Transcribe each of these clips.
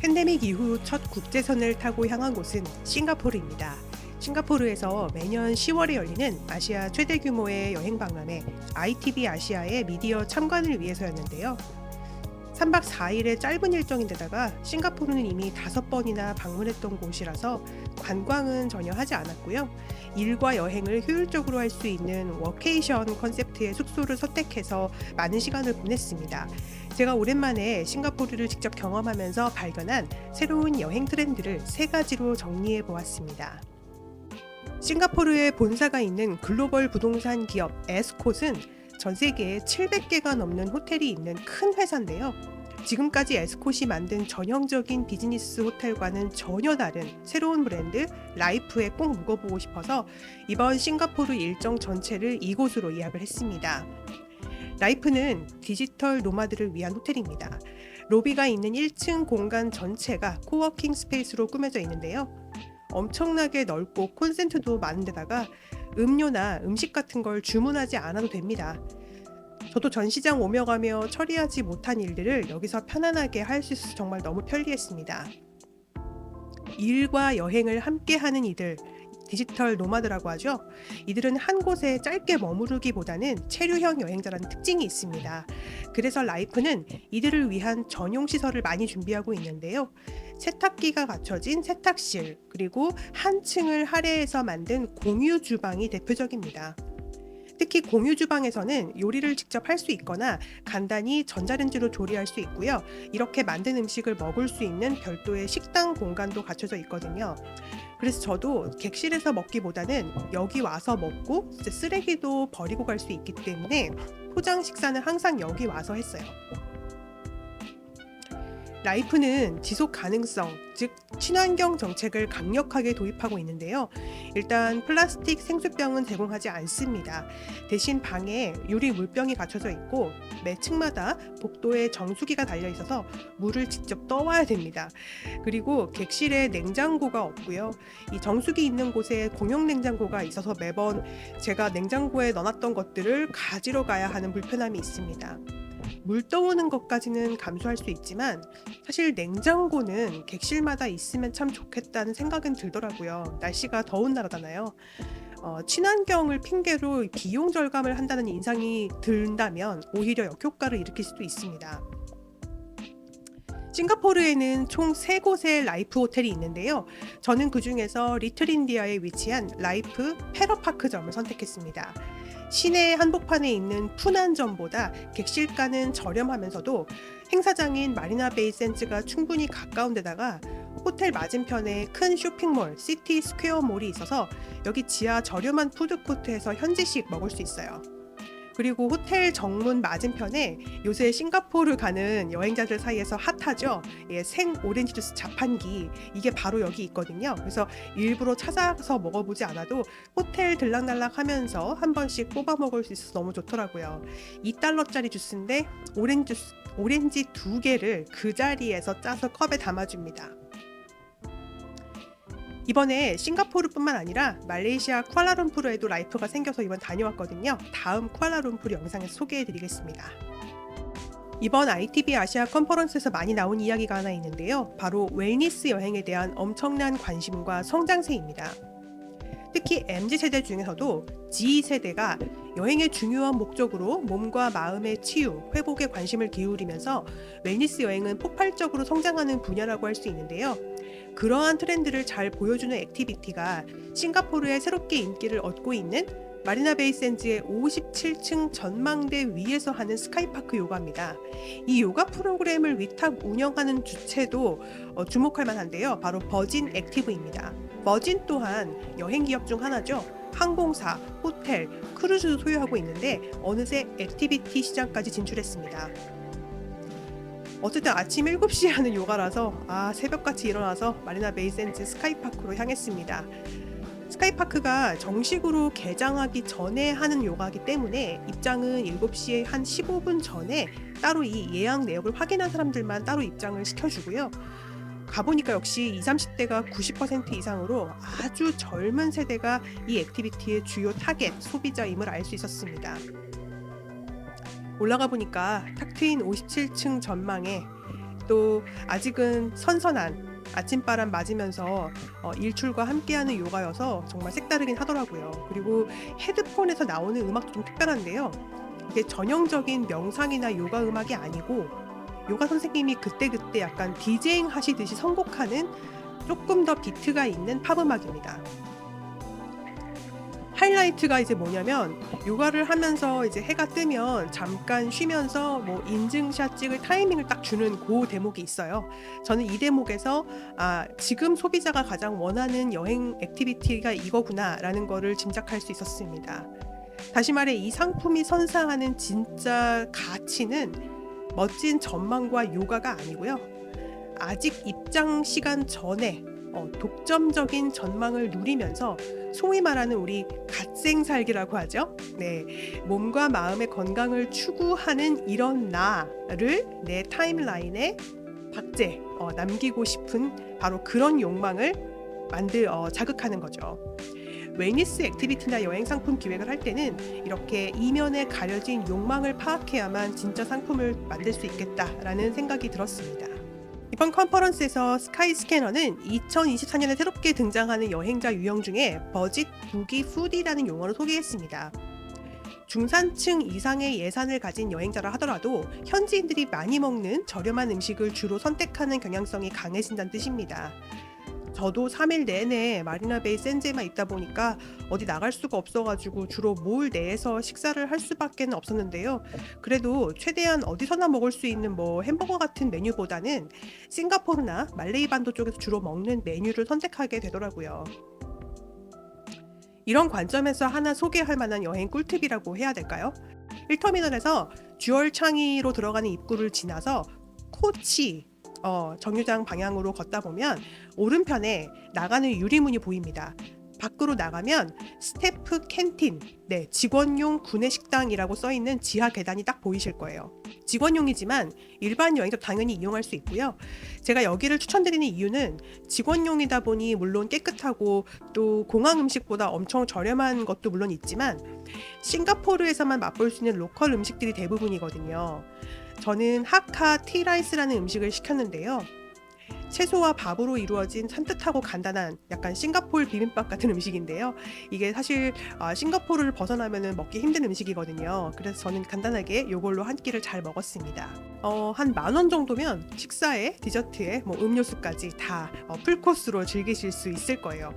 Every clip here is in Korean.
팬데믹 이후 첫 국제선을 타고 향한 곳은 싱가포르입니다. 싱가포르에서 매년 10월에 열리는 아시아 최대 규모의 여행 박람회 ITB 아시아의 미디어 참관을 위해서였는데요. 3박 4일의 짧은 일정인데다가 싱가포르는 이미 다섯 번이나 방문했던 곳이라서 관광은 전혀 하지 않았고요. 일과 여행을 효율적으로 할 수 있는 워케이션 컨셉트의 숙소를 선택해서 많은 시간을 보냈습니다. 제가 오랜만에 싱가포르를 직접 경험하면서 발견한 새로운 여행 트렌드를 세 가지로 정리해 보았습니다. 싱가포르에 본사가 있는 글로벌 부동산 기업 에스콧은 전 세계에 700개가 넘는 호텔이 있는 큰 회사인데요. 지금까지 에스콧이 만든 전형적인 비즈니스 호텔과는 전혀 다른 새로운 브랜드 라이프에 꼭 묵어보고 싶어서 이번 싱가포르 일정 전체를 이곳으로 예약을 했습니다. 라이프는 디지털 노마드를 위한 호텔입니다. 로비가 있는 1층 공간 전체가 코워킹 스페이스로 꾸며져 있는데요. 엄청나게 넓고 콘센트도 많은 데다가 음료나 음식 같은 걸 주문하지 않아도 됩니다. 저도 전시장 오며 가며 처리하지 못한 일들을 여기서 편안하게 할 수 있어서 정말 너무 편리했습니다. 일과 여행을 함께 하는 이들, 디지털 노마드라고 하죠. 이들은 한 곳에 짧게 머무르기보다는 체류형 여행자라는 특징이 있습니다. 그래서 라이프는 이들을 위한 전용 시설을 많이 준비하고 있는데요. 세탁기가 갖춰진 세탁실, 그리고 한 층을 할애해서 만든 공유 주방이 대표적입니다. 특히 공유 주방에서는 요리를 직접 할 수 있거나 간단히 전자레인지로 조리할 수 있고요. 이렇게 만든 음식을 먹을 수 있는 별도의 식당 공간도 갖춰져 있거든요. 그래서 저도 객실에서 먹기보다는 여기 와서 먹고 쓰레기도 버리고 갈 수 있기 때문에 포장 식사는 항상 여기 와서 했어요. 라이프는 지속 가능성, 즉 친환경 정책을 강력하게 도입하고 있는데요. 일단 플라스틱 생수병은 제공하지 않습니다. 대신 방에 유리 물병이 갖춰져 있고 매 층마다 복도에 정수기가 달려 있어서 물을 직접 떠와야 됩니다. 그리고 객실에 냉장고가 없고요. 이 정수기 있는 곳에 공용 냉장고가 있어서 매번 제가 냉장고에 넣어놨던 것들을 가지러 가야 하는 불편함이 있습니다. 물 떠오는 것까지는 감수할 수 있지만 사실 냉장고는 객실마다 있으면 참 좋겠다는 생각은 들더라고요. 날씨가 더운 나라잖아요. 어, 친환경을 핑계로 비용 절감을 한다는 인상이 든다면 오히려 역효과를 일으킬 수도 있습니다. 싱가포르에는 총 3곳의 라이프 호텔이 있는데요. 저는 그 중에서 리틀 인디아에 위치한 라이프 페러파크점을 선택했습니다. 시내 한복판에 있는 푸난점보다 객실가는 저렴하면서도 행사장인 마리나 베이 센츠가 충분히 가까운 데다가 호텔 맞은편에 큰 쇼핑몰 시티 스퀘어 몰이 있어서 여기 지하 저렴한 푸드코트에서 현지식 먹을 수 있어요. 그리고 호텔 정문 맞은편에 요새 싱가포르 가는 여행자들 사이에서 핫하죠. 예, 생 오렌지 주스 자판기 이게 바로 여기 있거든요. 그래서 일부러 찾아서 먹어보지 않아도 호텔 들락날락 하면서 한 번씩 뽑아 먹을 수 있어서 너무 좋더라고요. 2달러짜리 주스인데 오렌지 주스, 오렌지 두 개를 그 자리에서 짜서 컵에 담아줍니다. 이번에 싱가포르뿐만 아니라 말레이시아 쿠알라룸푸르에도 라이프가 생겨서 이번 다녀왔거든요. 다음 쿠알라룸푸르 영상에서 소개해드리겠습니다. 이번 ITB 아시아 컨퍼런스에서 많이 나온 이야기가 하나 있는데요. 바로 웰니스 여행에 대한 엄청난 관심과 성장세입니다. 특히 MZ세대 중에서도 G세대가 여행의 중요한 목적으로 몸과 마음의 치유, 회복에 관심을 기울이면서 웰니스 여행은 폭발적으로 성장하는 분야라고 할 수 있는데요. 그러한 트렌드를 잘 보여주는 액티비티가 싱가포르에 새롭게 인기를 얻고 있는 마리나 베이 샌즈의 57층 전망대 위에서 하는 스카이파크 요가입니다. 이 요가 프로그램을 위탁 운영하는 주체도 어, 주목할 만한데요. 바로 버진 액티브입니다. 버진 또한 여행 기업 중 하나죠. 항공사, 호텔, 크루즈도 소유하고 있는데 어느새 액티비티 시장까지 진출했습니다. 어쨌든 아침 7시에 하는 요가라서 아 새벽같이 일어나서 마리나 베이 샌즈 스카이파크로 향했습니다. 스카이파크가 정식으로 개장하기 전에 하는 요가이기 때문에 입장은 7시에 한 15분 전에 따로 이 예약 내역을 확인한 사람들만 따로 입장을 시켜주고요. 가보니까 역시 20, 30대가 90% 이상으로 아주 젊은 세대가 이 액티비티의 주요 타겟 소비자임을 알 수 있었습니다. 올라가 보니까 탁 트인 57층 전망에 또 아직은 선선한 아침바람 맞으면서 어, 일출과 함께하는 요가여서 정말 색다르긴 하더라고요. 그리고 헤드폰에서 나오는 음악도 좀 특별한데요. 이게 전형적인 명상이나 요가 음악이 아니고 요가 선생님이 그때그때 약간 디제잉 하시듯이 선곡하는 조금 더 비트가 있는 팝 음악입니다. 하이라이트가 이제 뭐냐면 요가를 하면서 이제 해가 뜨면 잠깐 쉬면서 뭐 인증샷 찍을 타이밍을 딱 주는 그 대목이 있어요. 저는 이 대목에서 아 지금 소비자가 가장 원하는 여행 액티비티가 이거구나라는 거를 짐작할 수 있었습니다. 다시 말해 이 상품이 선사하는 진짜 가치는 멋진 전망과 요가가 아니고요. 아직 입장 시간 전에 어, 독점적인 전망을 누리면서 소위 말하는 우리 갓생 살기라고 하죠. 네, 몸과 마음의 건강을 추구하는 이런 나를 내 타임라인에 박제 어, 남기고 싶은 바로 그런 욕망을 만들 어, 자극하는 거죠. 웨니스 액티비티나 여행 상품 기획을 할 때는 이렇게 이면에 가려진 욕망을 파악해야만 진짜 상품을 만들 수 있겠다라는 생각이 들었습니다. 이번 컨퍼런스에서 스카이 스캐너는 2024년에 새롭게 등장하는 여행자 유형 중에 버짓 부기 푸디라는 용어를 소개했습니다. 중산층 이상의 예산을 가진 여행자라 하더라도 현지인들이 많이 먹는 저렴한 음식을 주로 선택하는 경향성이 강해진다는 뜻입니다. 저도 3일 내내 마리나 베이 센제만 있다 보니까 어디 나갈 수가 없어가지고 주로 몰 내에서 식사를 할 수밖에 없었는데요. 그래도 최대한 어디서나 먹을 수 있는 뭐 햄버거 같은 메뉴보다는 싱가포르나 말레이 반도 쪽에서 주로 먹는 메뉴를 선택하게 되더라고요. 이런 관점에서 하나 소개할 만한 여행 꿀팁이라고 해야 될까요? 1터미널에서 주얼 창의로 들어가는 입구를 지나서 코치 어, 정류장 방향으로 걷다 보면 오른편에 나가는 유리문이 보입니다. 밖으로 나가면 스태프 캔틴, 네, 직원용 구내 식당이라고 써 있는 지하 계단이 딱 보이실 거예요. 직원용이지만 일반 여행자 당연히 이용할 수 있고요. 제가 여기를 추천드리는 이유는 직원용이다 보니 물론 깨끗하고 또 공항 음식보다 엄청 저렴한 것도 물론 있지만 싱가포르에서만 맛볼 수 있는 로컬 음식들이 대부분이거든요. 저는 하카 티라이스라는 음식을 시켰는데요. 채소와 밥으로 이루어진 산뜻하고 간단한 약간 싱가포르 비빔밥 같은 음식인데요. 이게 사실 아, 싱가포르를 벗어나면 먹기 힘든 음식이거든요. 그래서 저는 간단하게 이걸로 한 끼를 잘 먹었습니다. 어, 한 만 원 정도면 식사에 디저트에 뭐 음료수까지 다 어, 풀코스로 즐기실 수 있을 거예요.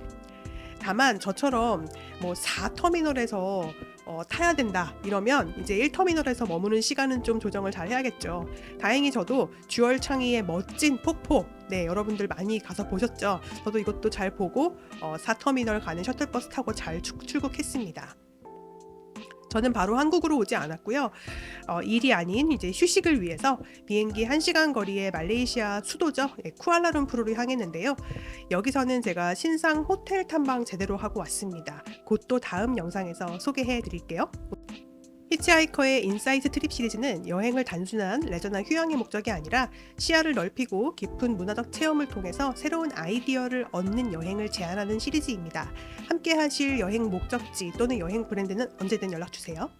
다만 저처럼 뭐 4터미널에서 어, 타야 된다 이러면 이제 1터미널에서 머무는 시간은 좀 조정을 잘 해야겠죠. 다행히 저도 주얼 창의의 멋진 폭포 네 여러분들 많이 가서 보셨죠. 저도 이것도 잘 보고 어, 4터미널 가는 셔틀버스 타고 잘 출- 출국했습니다. 저는 바로 한국으로 오지 않았고요. 어, 일이 아닌 이제 휴식을 위해서 비행기 1시간 거리의 말레이시아 수도죠. 예, 쿠알라룸푸르를 향했는데요. 여기서는 제가 신상 호텔 탐방 제대로 하고 왔습니다. 곧 또 다음 영상에서 소개해 드릴게요. 히치하이커의 인사이트 트립 시리즈는 여행을 단순한 레저나 휴양의 목적이 아니라 시야를 넓히고 깊은 문화적 체험을 통해서 새로운 아이디어를 얻는 여행을 제안하는 시리즈입니다. 함께 하실 여행 목적지 또는 여행 브랜드는 언제든 연락 주세요.